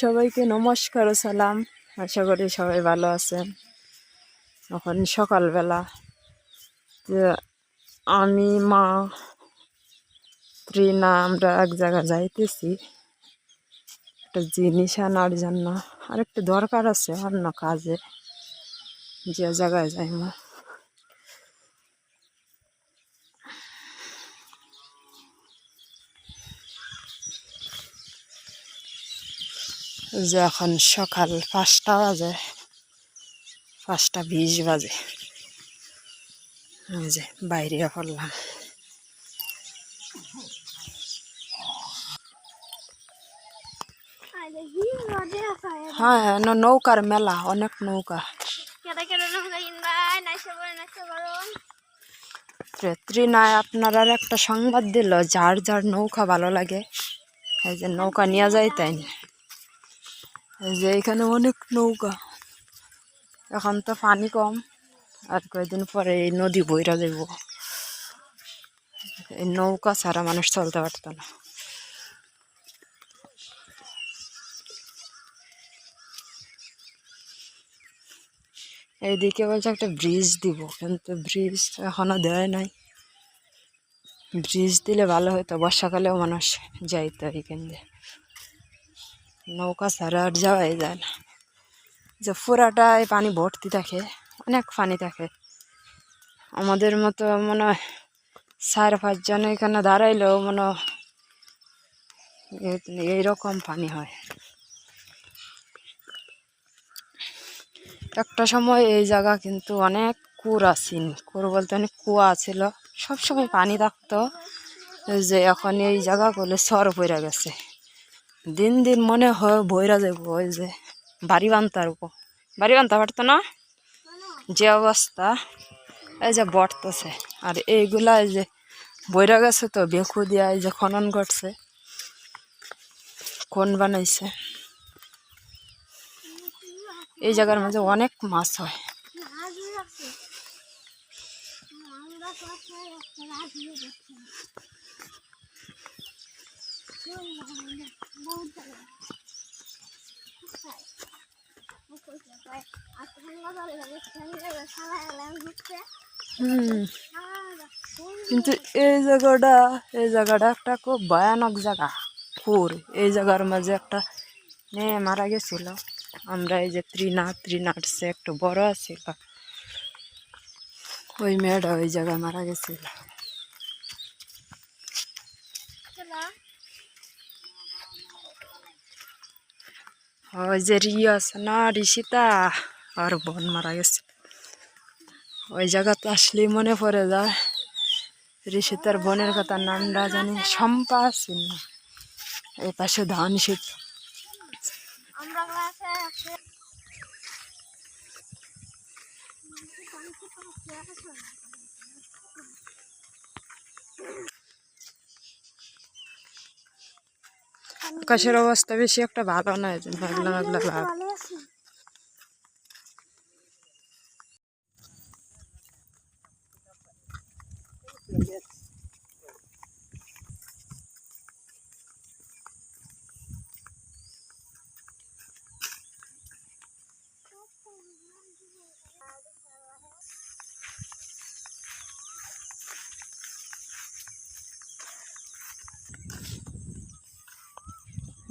সবাইকে নমস্কার ও সালাম। আশা করি সবাই ভালো আছেন। এখন সকালবেলা। আমি, মা, ত্রিনা, আমরা এক জায়গায় যাইতেছি। একটা জিনিস আনার জন্য। আর একটু দরকার আছে অন্য কাজে। যে জায়গায় যাই মা যে এখন সকাল পাঁচটা বাজে, পাঁচটা বিশ বাজে। যে বাইরে পড়লাম। হ্যাঁ হ্যাঁ নৌকার মেলা, অনেক নৌকা। ত্রিনায় আপনার একটা সংবাদ দিল, যার যার নৌকা ভালো লাগে। এই যে নৌকা নিয়ে না যে এখানে অনেক নৌকা। এখন তো পানি কম। আর কয়েকদিন পরে এই নদী বইরা যাব এই নৌকা ছাড়া মানুষ চলতে পারতো না। এইদিকে বলছে একটা ব্রিজ দিব, কিন্তু ব্রিজ এখনও দেয় নাই। ব্রিজ দিলে ভালো হতো বর্ষাকালেও মানুষ যাইতো এখান দিয়ে নৌকা ছাড়া আর যাওয়াই যায় না। যে পুরাটায় পানি ভর্তি থাকে, অনেক পানি থাকে। আমাদের মতো মনে হয় চার পাঁচজন এখানে দাঁড়াইলেও মনে এইরকম পানি হয়। একটা সময় এই জায়গা কিন্তু অনেক কুর আসিন কুর বলতে অনেক কুয়া ছিল। সবসময় পানি থাকতো। যে এখন এই জায়গাগুলো সর পড়ে গেছে। দিন দিন মনে হয় বইরা যাব ওই যে বাড়ি বান্তার উপর। বাড়ি বানতে পারতো না? যে অবস্থা, এই যে বটতেছে আর এইগুলা এই যে বইরা গেছে তো, বেকু দিয়া এই যে খনন করছে। কোন বানাইছে? এই জায়গার মধ্যে অনেক মাছ হয়। কিন্তু এই জায়গাটা এই জায়গাটা একটা খুব ভয়ানক জায়গা খুর এই জায়গার মাঝে একটা মেয়ে মারা গেছিল। আমরা এই যে ত্রিনা, ত্রিনার সে একটু বড় আছিল। ওই মেয়েটা ওই জায়গায় মারা গেছিল। ওই যে রিয়া আছে না ঋষিতা আর বোন মারা গেছে ওই জায়গাতে আসলেই মনে পড়ে যায় ঋষিতার বোনের কথা নামটা জানি শম্পা না এই পাশে ধান শীত আকাশের অবস্থা বেশি একটা ভালো নয় যে মেঘলা মেঘলা ভাব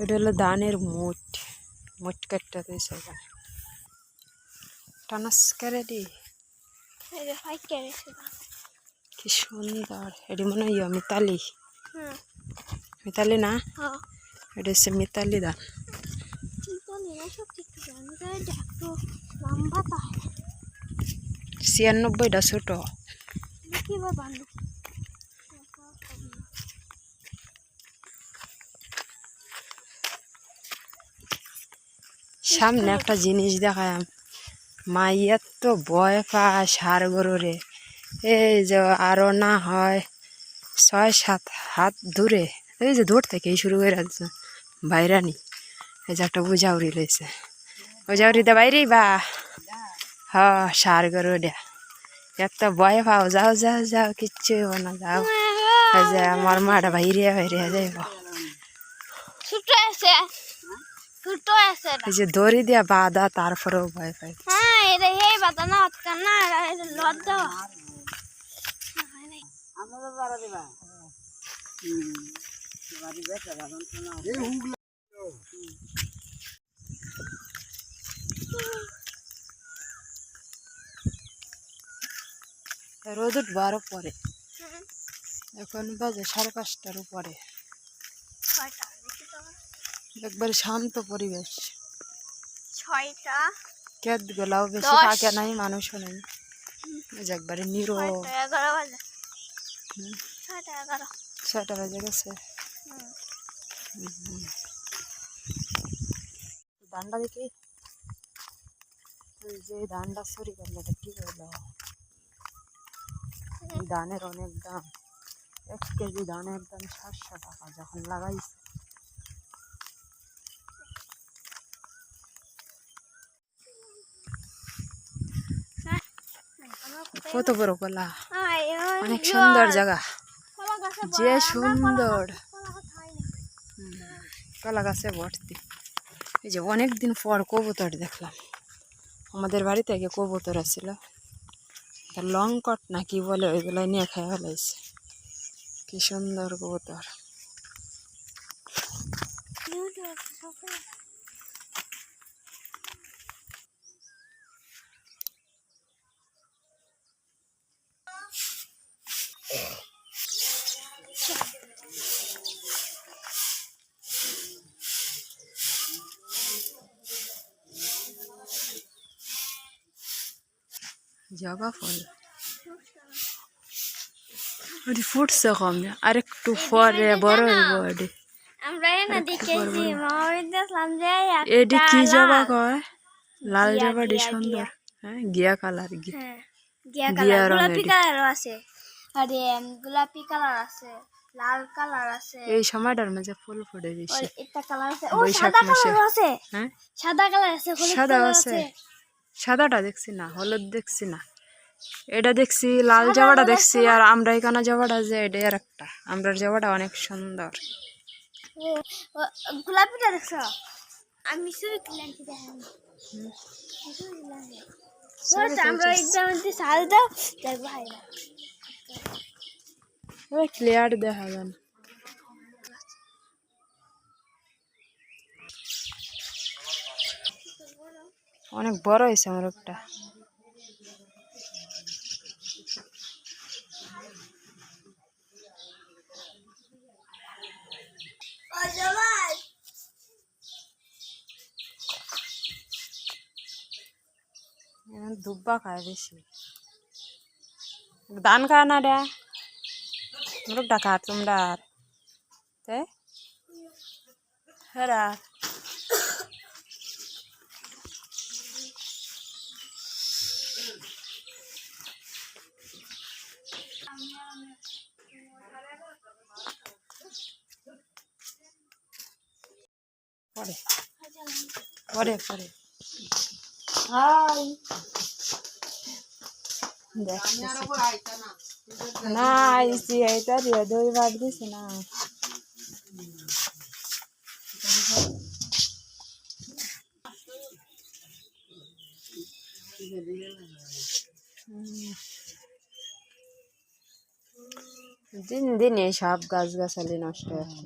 এটা হলো ধানের মুঠ মুঠ কাটটা দিয়েছে এখানে। টানাস কেড়েছে কি সুন্দর। এটি মনে হয় মিতালি। মিতালি না? হ্যাঁ। এটা হচ্ছে মিতালি নিয়ে সব ঠিক আছে আমি তো এটা একটু লম্বা তাই ছিয়ানব্বইটা ছোট কীভাবে বান্ধব সামনে একটা জিনিস দেখায় মাইয়ার তো ভয় পায় সার গরুরে। এই যে আরও না হয় ছয় সাত হাত দূরে। এই যে দূর থেকেই শুরু করে বাইরানি এই যে একটা বুঝাউরি লইছে। বুঝাউরিতে বাইরেই বা। হ, সার গরু দেয়া এত ভয় পাও, যাও যাও যাও, কিচ্ছু হইব না, যাও। এই যে আমার মাটা বাইরে বাইরে যাইব। আছে এই যে দড়ি দিয়া বাঁধা তারপরেও ভয় পাই হ্যাঁ এটা এই বাতা না অতকার না এটা লদ দেওয়া রোদ আরও পরে। এখন বাজে সাড়ে পাঁচটার উপরে। একবারে শান্ত পরিবেশ। ছয়টা। গোলাও বেশি দশ। নাই মানুষও নেই। যে একবারে নিরো ছয়টা বাজে। গেছে। ধানটা দেখি। যে ধানটা সরি করলে এটা কি এই ধানের অনেক দাম। এক কেজি ধানের দাম সাতশো টাকা যখন লাগাইছে। কত বড় কলা। অনেক সুন্দর জায়গা। যে সুন্দর। কলা গাছ ভর্তি। এই যে অনেক দিন পর কবুতর দেখলাম। আমাদের বাড়িতে আগে কবুতর ছিল লং কট না কি বলে ওইগুলো নিয়ে খাই ফেলাইছে। কি সুন্দর কবুতর। জবা ফল। ওটি ফুটছে কম। আর একটু পরে বড় হইব ওটি আমরা এনে দেখেছি দেখলাম যে এটি কি জবা কয়? লাল জবাটি গিয়া, সুন্দর। হ্যাঁ গিয়া কালার গিয়া হ্যাঁ গিয়া কালার। গোলাপি এটি। কালারও আছে। আরে গোলাপি কালার আছে লাল কালার আছে। এই সময়টার মাঝে ফুল ফুটে ওই বেশি। এটা কালার আছে। ও সাদা কালার আছে। হ্যাঁ? সাদা কালার আছে সাদা আছে। সাদাটা দেখছি না হলুদ দেখছি না। এটা দেখছি লাল জবাটা দেখছি আর আমরা এখানে জবাটা যে এটা আর একটা। আমরার জবাটা অনেক সুন্দর। গোলাপিটা দেখছ? আমি আমরা সাল দাও দেখব হাই ক্লিয়ার দেখা যায় অনেক বড় হয়েছে আমার একটা দুব্বা খায় বেশি। ধান খায় না রে। মুরগটা খা তোমরা। তাই হ্যাঁ পরে। পরে পরে। না আইসি দই ভাত না। দিন দিন এই সব গাছ গাছালি নষ্ট হচ্ছে।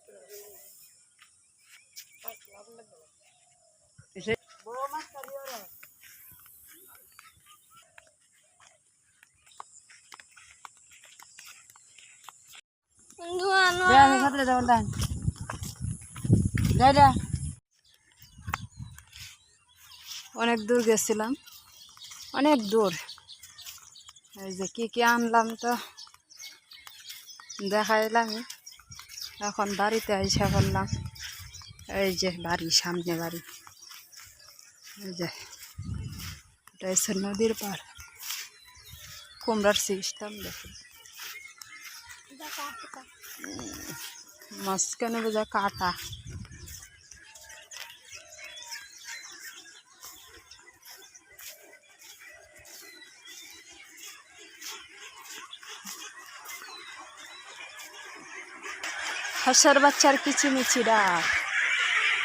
অনেক দূর গেছিলাম। অনেক দূর। এই যে কি কি আনলাম তো দেখাইলাম এখন বাড়িতে আইসা করলাম। এই যে বাড়ি, সামনে বাড়ি। এই যে এটা হচ্ছে নদীর পার কুমড়ার সিস্টেম দেখুন মাঝখানে বোঝা কাটা। হাসার বাচ্চার কিচিমিচি ডাক।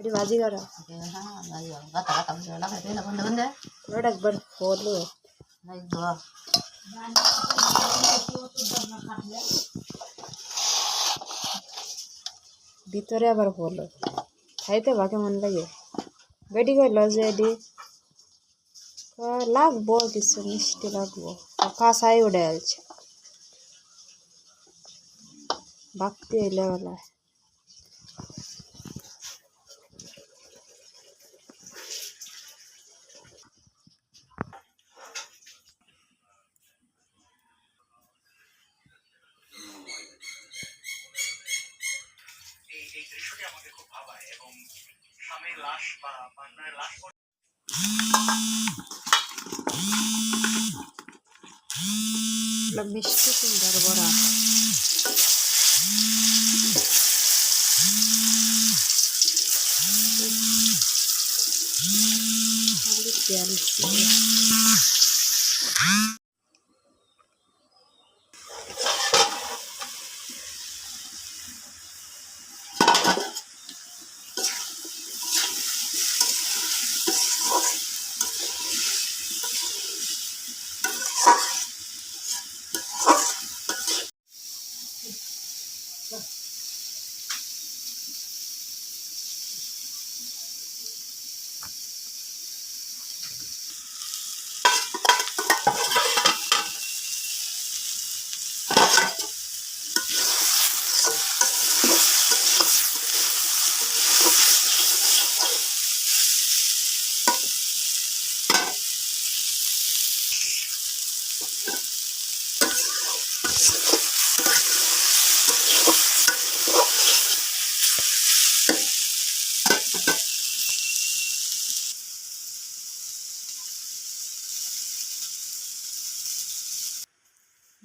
কেতে লাভ এটি ভাজি করা ওটা একবার হলো ভিতরে আবার হলো খাইতে ভাগে মন লাগে বেটি কইল যে এটি কয় লাগবো কিছু মিষ্টি লাগবো কাঁচাই উঠে আছে ভাবতে এলে বেলায় হলো মিষ্টি কুমড়ার বড়া। খালি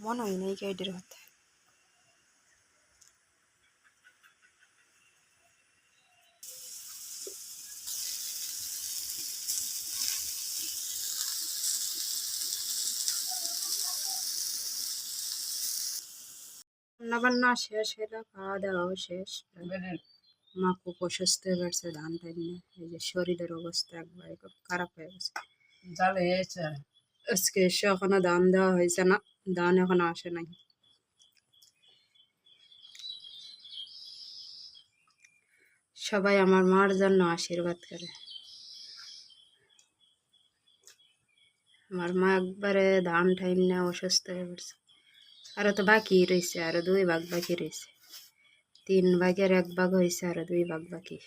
মনে হয় না এই গাইডের কথা রান্না বান্না শেষ হলো খাওয়া দাওয়াও শেষ। মা খুব অসুস্থ হয়ে গেছে ধান টাইম এই যে শরীরের অবস্থা একবারে খুব খারাপ হয়ে গেছে। আজকে এসে দান দেওয়া হয়েছে না, দান এখনও আসে নাই। সবাই আমার মার জন্য আশীর্বাদ করে। আমার মা একবারে ধান টাইম না অসুস্থ হয়ে পড়ছে। আরও তো বাকি রয়েছে আরও দুই ভাগ বাকি রয়েছে। তিন ভাগের এক ভাগ হয়েছে আরও দুই ভাগ বাকি।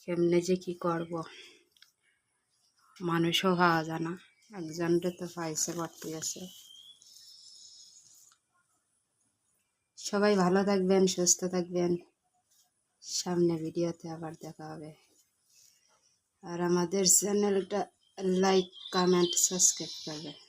কেমনে যে কি করব? মানুষও পাওয়া যায় না। একজনটা তো পাইছে ভর্তি আছে। সবাই ভালো থাকবেন, সুস্থ থাকবেন। সামনে ভিডিওতে আবার দেখা হবে। আর আমাদের চ্যানেলটা লাইক, কমেন্ট, সাবস্ক্রাইব করবেন।